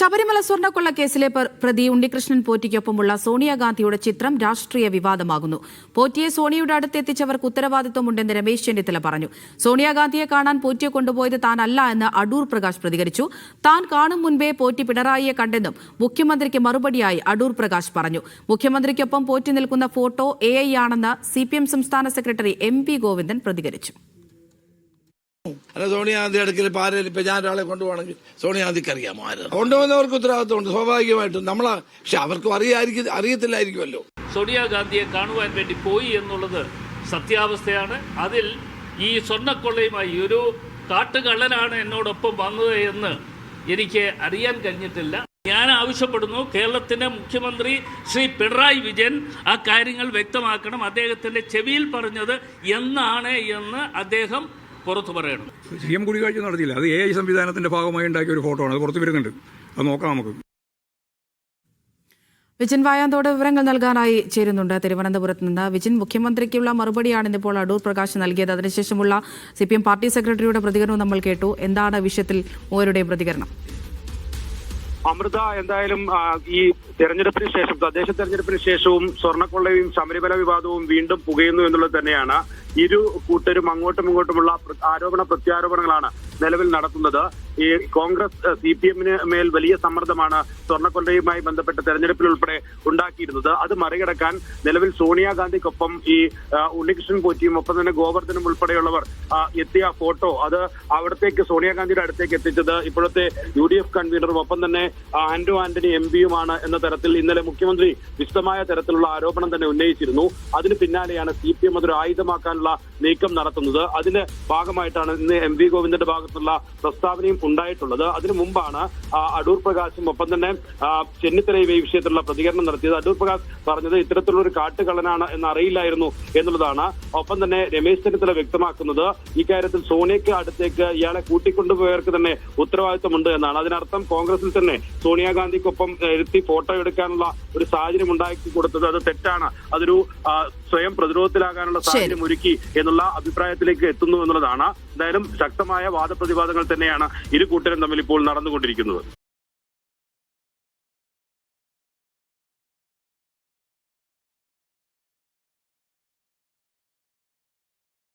ശബരിമല സ്വർണക്കൊള്ള കേസിലെ പ്ര- പ്രതി ഉണ്ണികൃഷ്ണൻ പോറ്റിക്കൊപ്പമുള്ള സോണിയാഗാന്ധിയുടെ ചിത്രം രാഷ്ട്രീയ വിവാദമാകുന്നു. പോറ്റിയെ സോണിയുടെ അടുത്തെത്തിച്ചവർക്ക് ഉത്തരവാദിത്വമുണ്ടെന്ന് രമേശ് ചെന്നിത്തല പറഞ്ഞു. സോണിയാഗാന്ധിയെ കാണാൻ പോറ്റിയെ കൊണ്ടുപോയത് താനല്ല എന്ന് അടൂർ പ്രകാശ് പ്രതികരിച്ചു. താൻ കാണും മുൻപേ പോറ്റി പിണറായിയെ കണ്ടെന്നും മുഖ്യമന്ത്രിക്ക് മറുപടിയായി അടൂർ പ്രകാശ് പറഞ്ഞു. മുഖ്യമന്ത്രിക്കൊപ്പം പോറ്റി നിൽക്കുന്ന ഫോട്ടോ എ ഐ ആണെന്ന് സിപിഎം സംസ്ഥാന സെക്രട്ടറി എം ഗോവിന്ദൻ പ്രതികരിച്ചു. അല്ല സോണിയാഗാന്ധി അടുക്കൽ ഇപ്പൊ ആരെങ്കിലും ഇപ്പൊ ഞാൻ ഒരാളെ കൊണ്ടുപോകണമെങ്കിൽ സോണിയാഗാന്ധിക്ക് അറിയാമോ ആര്? കൊണ്ടുപോകുന്നവർക്ക് ഉത്തരവാദിത്വമുണ്ട്. സ്വാഭാവികമായിട്ടും നമ്മളാ പക്ഷെ അവർക്കും അറിയാതിരിക്കും അറിയത്തില്ലായിരിക്കുമല്ലോ. സോണിയാഗാന്ധിയെ കാണുവാൻ വേണ്ടി പോയി എന്നുള്ളത് സത്യാവസ്ഥയാണ്. അതിൽ ഈ സ്വർണക്കൊള്ളയുമായി ഒരു കാട്ടുകള്ളനാണ് എന്നോടൊപ്പം വന്നത് എന്ന് എനിക്ക് അറിയാൻ കഴിഞ്ഞിട്ടില്ല. ഞാൻ ആവശ്യപ്പെടുന്നു കേരളത്തിന്റെ മുഖ്യമന്ത്രി ശ്രീ പിണറായി വിജയൻ ആ കാര്യങ്ങൾ വ്യക്തമാക്കണം. അദ്ദേഹത്തിന്റെ ചെവിയിൽ പറഞ്ഞത് എന്നാണ് എന്ന് അദ്ദേഹം പുറത്തു പറയണം. സി എം കൂടിക്കാഴ്ച നടത്തിയില്ല. അത് എ ഐ സംവിധാനത്തിന്റെ ഭാഗമായി ഉണ്ടാക്കിയ ഒരു ഫോട്ടോ ആണ് അത് പുറത്തു വരുന്നുണ്ട്. അത് നോക്കാം നമുക്ക്. വിജിൻ വായാന്തോട് വിവരങ്ങൾ നൽകാനായി ചേരുന്നുണ്ട്. തിരുവനന്തപുരത്ത് നിന്ന് വിജിൻ മുഖ്യമന്ത്രിക്കുള്ള മറുപടിയാണ് ഇന്നിപ്പോൾ അടൂർ പ്രകാശ് നൽകിയത്. അതിനുശേഷമുള്ള സി പി എം പാർട്ടി സെക്രട്ടറിയുടെ പ്രതികരണവും നമ്മൾ കേട്ടു. എന്താണ് വിഷയത്തിൽ മൂവരുടെയും പ്രതികരണം? അമൃത എന്തായാലും ഈ തെരഞ്ഞെടുപ്പിന് ശേഷം തദ്ദേശ തെരഞ്ഞെടുപ്പിന് ശേഷവും സ്വർണക്കൊള്ളയും ശബരിമല വിവാദവും വീണ്ടും പുകയുന്നു എന്നുള്ളത് തന്നെയാണ്. ഇരു കൂട്ടരും അങ്ങോട്ടും ഇങ്ങോട്ടുമുള്ള ആരോപണ പ്രത്യാരോപണങ്ങളാണ് നിലവിൽ നടത്തുന്നത്. ഈ കോൺഗ്രസ് സി പി എമ്മിന് മേൽ വലിയ സമ്മർദ്ദമാണ് സ്വർണക്കൊല്ലയുമായി ബന്ധപ്പെട്ട തെരഞ്ഞെടുപ്പിൽ ഉൾപ്പെടെ ഉണ്ടാക്കിയിരുന്നത്. അത് മറികടക്കാൻ നിലവിൽ സോണിയാഗാന്ധിക്കൊപ്പം ഈ ഉണ്ണികൃഷ്ണൻ പോറ്റിയും ഒപ്പം തന്നെ ഗോവർദ്ധനും ഉൾപ്പെടെയുള്ളവർ എത്തിയ ഫോട്ടോ അത് അവിടത്തേക്ക് സോണിയാഗാന്ധിയുടെ അടുത്തേക്ക് എത്തിച്ചത് ഇപ്പോഴത്തെ യു ഡി എഫ് കൺവീനറും ഒപ്പം തന്നെ ആന്റോ ആന്റണി എം പിയുമാണ് എന്ന തരത്തിൽ ഇന്നലെ മുഖ്യമന്ത്രി വിശദമായ തരത്തിലുള്ള ആരോപണം തന്നെ ഉന്നയിച്ചിരുന്നു. അതിന് പിന്നാലെയാണ് സി പി എം അതൊരു ആയുധമാക്കാനുള്ള നീക്കം നടത്തുന്നത്. അതിന്റെ ഭാഗമായിട്ടാണ് ഇന്ന് എം വി ഗോവിന്ദന്റെ ഭാഗത്തുള്ള പ്രസ്താവനയും ഉണ്ടായിട്ടുള്ളത്. അതിനു മുമ്പാണ് അടൂർ പ്രകാശും ഒപ്പം തന്നെ ചെന്നിത്തലയും ഈ വിഷയത്തിലുള്ള പ്രതികരണം നടത്തിയത്. അടൂർ പ്രകാശ് പറഞ്ഞത് ഇത്തരത്തിലുള്ള ഒരു കാട്ടുകള്ളനാണ് എന്ന് അറിയില്ലായിരുന്നു എന്നുള്ളതാണ്. ഒപ്പം തന്നെ രമേശ് ചെന്നിത്തല വ്യക്തമാക്കുന്നത് ഇക്കാര്യത്തിൽ സോണിയക്ക് അടുത്തേക്ക് ഇയാളെ കൂട്ടിക്കൊണ്ടുപോയവർക്ക് തന്നെ ഉത്തരവാദിത്തമുണ്ട് എന്നാണ്. അതിനർത്ഥം കോൺഗ്രസിൽ തന്നെ സോണിയാഗാന്ധിക്കൊപ്പം എഴുത്തി ഫോട്ടോ എടുക്കാനുള്ള ഒരു സാഹചര്യം ഉണ്ടാക്കി കൊടുത്തത് അത് തെറ്റാണ്. അതൊരു സ്വയം പ്രതിരോധത്തിലാകാനുള്ള സാഹചര്യം ഒരുക്കി എന്നുള്ള അഭിപ്രായത്തിലേക്ക് എത്തുന്നു എന്നുള്ളതാണ്. എന്തായാലും ശക്തമായ വാദപ്രതിവാദങ്ങൾ തന്നെയാണ് ഇരു കൂട്ടരും തമ്മിൽ ഇപ്പോൾ നടന്നുകൊണ്ടിരിക്കുന്നത്.